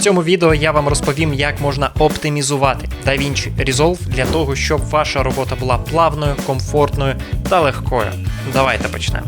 Цьому відео я вам розповім, як можна оптимізувати DaVinci Resolve для того, щоб ваша робота була плавною, комфортною та легкою. Давайте почнемо.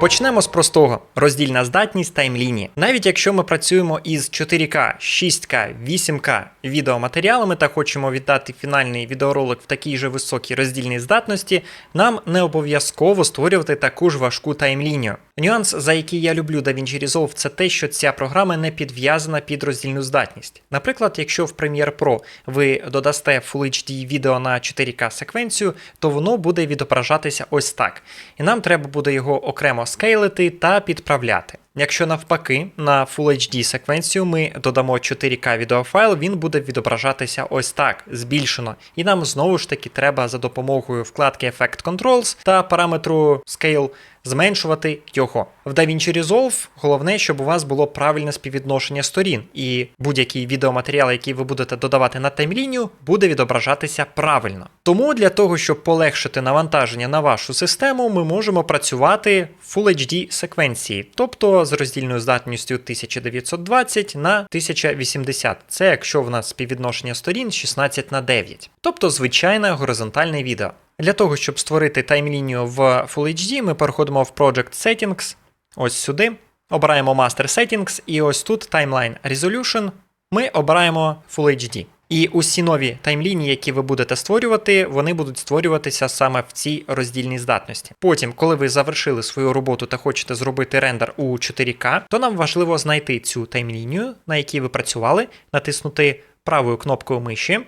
Почнемо з простого: роздільна здатність таймлінії. Навіть якщо ми працюємо із 4К, 6К, 8К відеоматеріалами та хочемо віддати фінальний відеоролик в такій же високій роздільній здатності, нам не обов'язково створювати таку ж важку таймлінію. Нюанс, за який я люблю DaVinci Resolve, це те, що ця програма не підв'язана під роздільну здатність. Наприклад, якщо в Premiere Pro ви додасте Full HD відео на 4К секвенцію, то воно буде відображатися ось так. І нам треба буде його окремо скейлити та підправляти. Якщо навпаки на Full HD секвенцію ми додамо 4К відеофайл, він буде відображатися ось так, збільшено. І нам знову ж таки треба за допомогою вкладки Effect Controls та параметру Scale зменшувати його. В DaVinci Resolve головне, щоб у вас було правильне співвідношення сторін, і будь-який відеоматеріал, який ви будете додавати на таймлінію, буде відображатися правильно. Тому для того, щоб полегшити навантаження на вашу систему, ми можемо працювати в Full HD секвенції, тобто з роздільною здатністю 1920 на 1080. Це якщо в нас співвідношення сторін 16 на 9, тобто звичайне горизонтальне відео. Для того, щоб створити таймлінію в Full HD, ми переходимо в Project Settings, ось сюди. Обираємо Master Settings, і ось тут Timeline Resolution. Ми обираємо Full HD. І усі нові таймлінії, які ви будете створювати, вони будуть створюватися саме в цій роздільній здатності. Потім, коли ви завершили свою роботу та хочете зробити рендер у 4К, то нам важливо знайти цю таймлінію, на якій ви працювали, натиснути правою кнопкою миші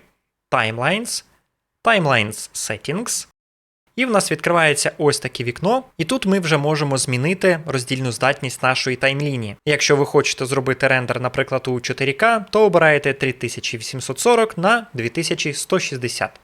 Timelines, Timelines Settings. І в нас відкривається ось таке вікно, і тут ми вже можемо змінити роздільну здатність нашої таймлінії. Якщо ви хочете зробити рендер, наприклад, у 4К, то обираєте 3840 на 2160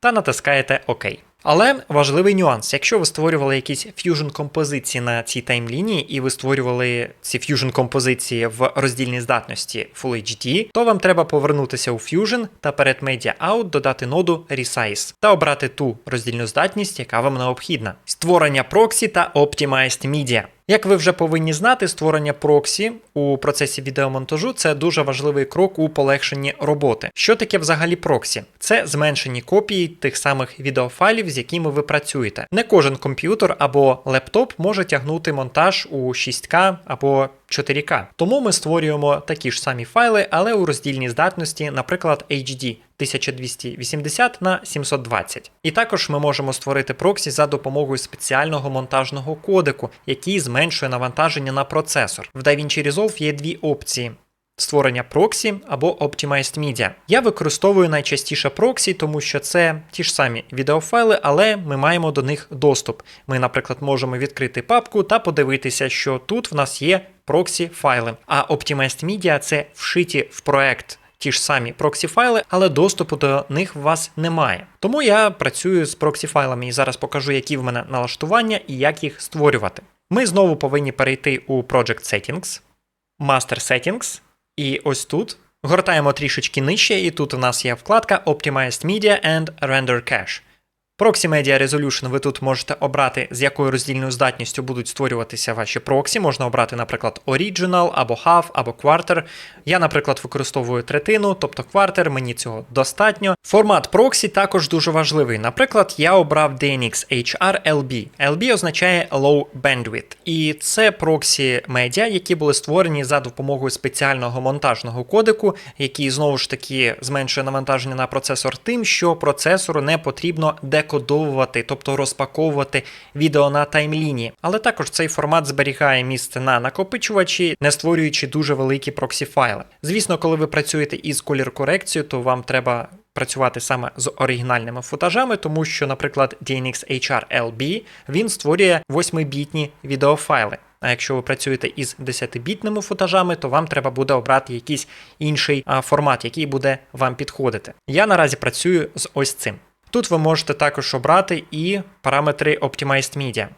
та натискаєте ОК. Але важливий нюанс: якщо ви створювали якісь ф'южн композиції на цій таймлінії, і ви створювали ці ф'южн композиції в роздільній здатності Full HD, то вам треба повернутися у Fusion та перед Media Out додати ноду Resize та обрати ту роздільну здатність, яка вам необхідна. Створення проксі та Optimized Media. Як ви вже повинні знати, створення проксі у процесі відеомонтажу це дуже важливий крок у полегшенні роботи. Що таке взагалі проксі? Це зменшені копії тих самих відеофайлів, з якими ви працюєте. Не кожен комп'ютер або лептоп може тягнути монтаж у 6К або 4К. Тому ми створюємо такі ж самі файли, але у роздільній здатності, наприклад, HD 1280 на 720. І також ми можемо створити проксі за допомогою спеціального монтажного кодеку, який зменшує навантаження на процесор. В DaVinci Resolve є дві опції. Створення проксі або Optimized Media. Я використовую найчастіше проксі, тому що це ті ж самі відеофайли, але ми маємо до них доступ. Ми, наприклад, можемо відкрити папку та подивитися, що тут в нас є проксі файли. А Optimized Media це вшиті в проект ті ж самі проксі-файли, але доступу до них у вас немає. Тому я працюю з проксі-файлами і зараз покажу, які в мене налаштування і як їх створювати. Ми знову повинні перейти у Project Settings, Master Settings, і ось тут. Гортаємо трішечки нижче, і тут у нас є вкладка Optimized Media and Render Cache. Proxy Media Resolution ви тут можете обрати, з якою роздільною здатністю будуть створюватися ваші проксі. Можна обрати, наприклад, Original або Half, або Quarter. Я, наприклад, використовую третину, тобто квартер, мені цього достатньо. Формат проксі також дуже важливий. Наприклад, я обрав DNX HR LB. LB означає Low Bandwidth. І це проксі медіа, які були створені за допомогою спеціального монтажного кодеку, який знову ж таки зменшує навантаження на процесор тим, що процесору не потрібно декодувати декодовувати, тобто розпаковувати відео на таймлінії. Але також цей формат зберігає місце на накопичувачі, не створюючи дуже великі проксі-файли. Звісно, коли ви працюєте із колір корекцією, то вам треба. Працювати саме з оригінальними футажами, тому що, наприклад, DNX HR LB він створює 8-бітні відеофайли. А якщо ви працюєте із 10-бітними футажами, то вам треба буде обрати якийсь інший формат, який буде вам підходити. Я наразі працюю з ось цим. Тут ви можете також обрати і параметри Optimized Media.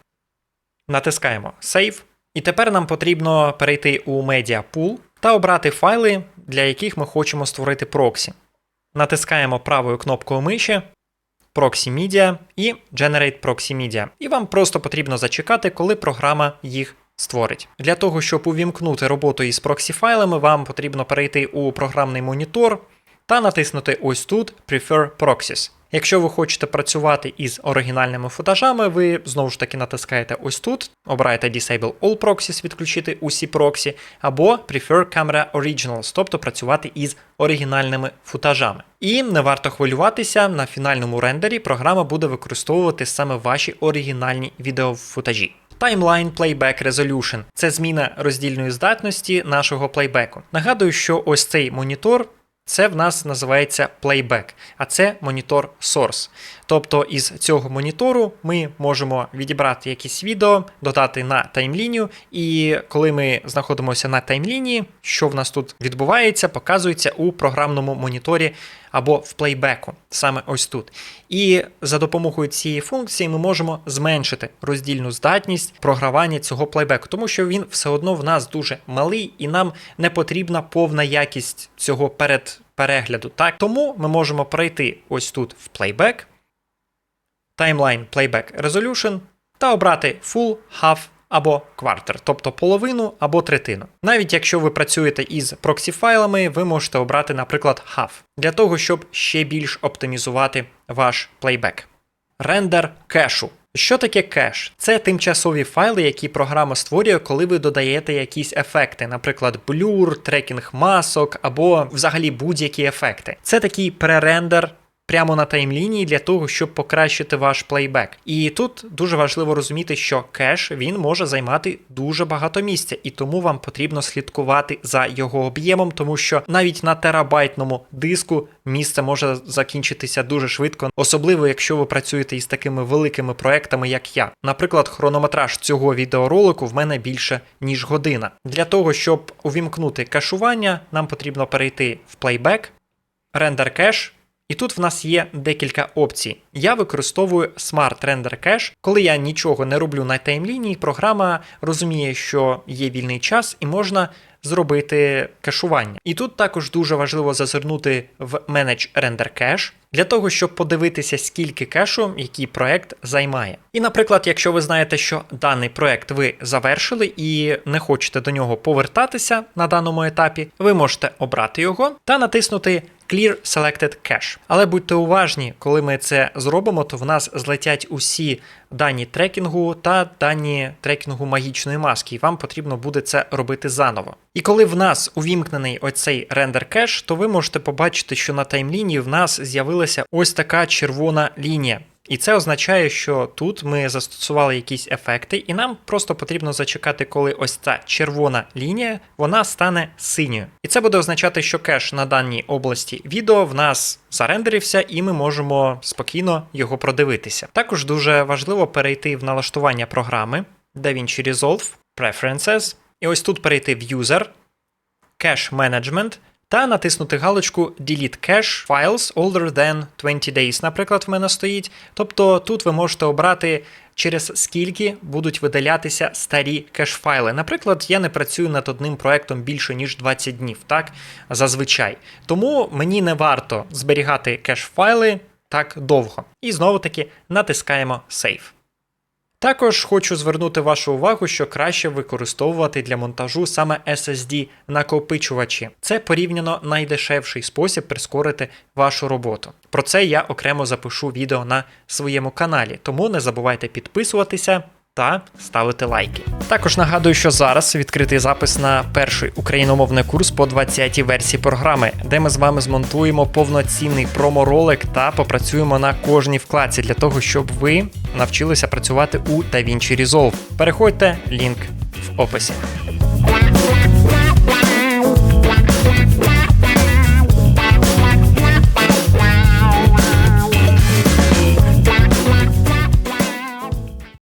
Натискаємо Save. І тепер нам потрібно перейти у Media Pool та обрати файли, для яких ми хочемо створити проксі. Натискаємо правою кнопкою миші, Proxy Media і Generate Proxy Media. І вам просто потрібно зачекати, коли програма їх створить. Для того, щоб увімкнути роботу із проксі-файлами, вам потрібно перейти у програмний монітор та натиснути ось тут Prefer Proxies. Якщо ви хочете працювати із оригінальними футажами, ви знову ж таки натискаєте ось тут, обираєте Disable All Proxies, відключити усі проксі, або Prefer Camera Originals, тобто працювати із оригінальними футажами. І не варто хвилюватися, на фінальному рендері програма буде використовувати саме ваші оригінальні відеофутажі. Timeline Playback Resolution це зміна роздільної здатності нашого плейбеку. Нагадую, що ось цей монітор. Це в нас називається плейбек, а це монітор Source. Тобто із цього монітору ми можемо відібрати якісь відео, додати на таймлінію, і коли ми знаходимося на таймлінії, що в нас тут відбувається, показується у програмному моніторі або в плейбеку, саме ось тут. І за допомогою цієї функції ми можемо зменшити роздільну здатність програвання цього плейбеку, тому що він все одно в нас дуже малий, і нам не потрібна повна якість цього перед перегляду. Так, тому ми можемо перейти ось тут в плейбек, Timeline Playback Resolution та обрати Full, Half або Quarter, тобто половину або третину. Навіть якщо ви працюєте із проксі-файлами, ви можете обрати, наприклад, Half, для того, щоб ще більш оптимізувати ваш плейбек. Рендер кешу. Що таке кеш? Це тимчасові файли, які програма створює, коли ви додаєте якісь ефекти, наприклад, блюр, трекінг масок або взагалі будь-які ефекти. Це такий пререндер прямо на таймлінії для того, щоб покращити ваш плейбек. І тут дуже важливо розуміти, що кеш він може займати дуже багато місця, і тому вам потрібно слідкувати за його об'ємом, тому що навіть на терабайтному диску місце може закінчитися дуже швидко, особливо якщо ви працюєте із такими великими проектами, як я. Наприклад, хронометраж цього відеоролику в мене більше ніж година. Для того, щоб увімкнути кешування, нам потрібно перейти в плейбек, рендер кеш. І тут в нас є декілька опцій. Я використовую Smart Render Cache. Коли я нічого не роблю на таймлінії, програма розуміє, що є вільний час і можна зробити кешування. І тут також дуже важливо зазирнути в Manage Render Cache для того, щоб подивитися, скільки кешу який проект займає. І, наприклад, якщо ви знаєте, що даний проект ви завершили і не хочете до нього повертатися на даному етапі, ви можете обрати його та натиснути Clear Selected Cache. Але будьте уважні, коли ми це зробимо, то в нас злетять усі дані трекінгу та дані трекінгу магічної маски, і вам потрібно буде це робити заново. І коли в нас увімкнений оцей рендер кеш, то ви можете побачити, що на таймлінії в нас з'явилася ось така червона лінія. І це означає, що тут ми застосували якісь ефекти, і нам просто потрібно зачекати, коли ось ця червона лінія вона стане синьою. І це буде означати, що кеш на даній області відео в нас зарендерився, і ми можемо спокійно його продивитися. Також дуже важливо перейти в налаштування програми DaVinci Resolve, Preferences, і ось тут перейти в User, Cache Management та натиснути галочку Delete Cache Files older than 20 days, наприклад, в мене стоїть. Тобто тут ви можете обрати, через скільки будуть видалятися старі кеш-файли. Наприклад, я не працюю над одним проектом більше, ніж 20 днів, так, зазвичай. Тому мені не варто зберігати кеш-файли так довго. І знову таки натискаємо Save. Також хочу звернути вашу увагу, що краще використовувати для монтажу саме SSD накопичувачі. Це порівняно найдешевший спосіб прискорити вашу роботу. Про це я окремо запишу відео на своєму каналі, тому не забувайте підписуватися. Та ставити лайки. Також нагадую, що зараз відкритий запис на перший україномовний курс по 20-й версії програми, де ми з вами змонтуємо повноцінний проморолик та попрацюємо на кожній вкладці для того, щоб ви навчилися працювати у DaVinci Resolve. Переходьте, лінк в описі.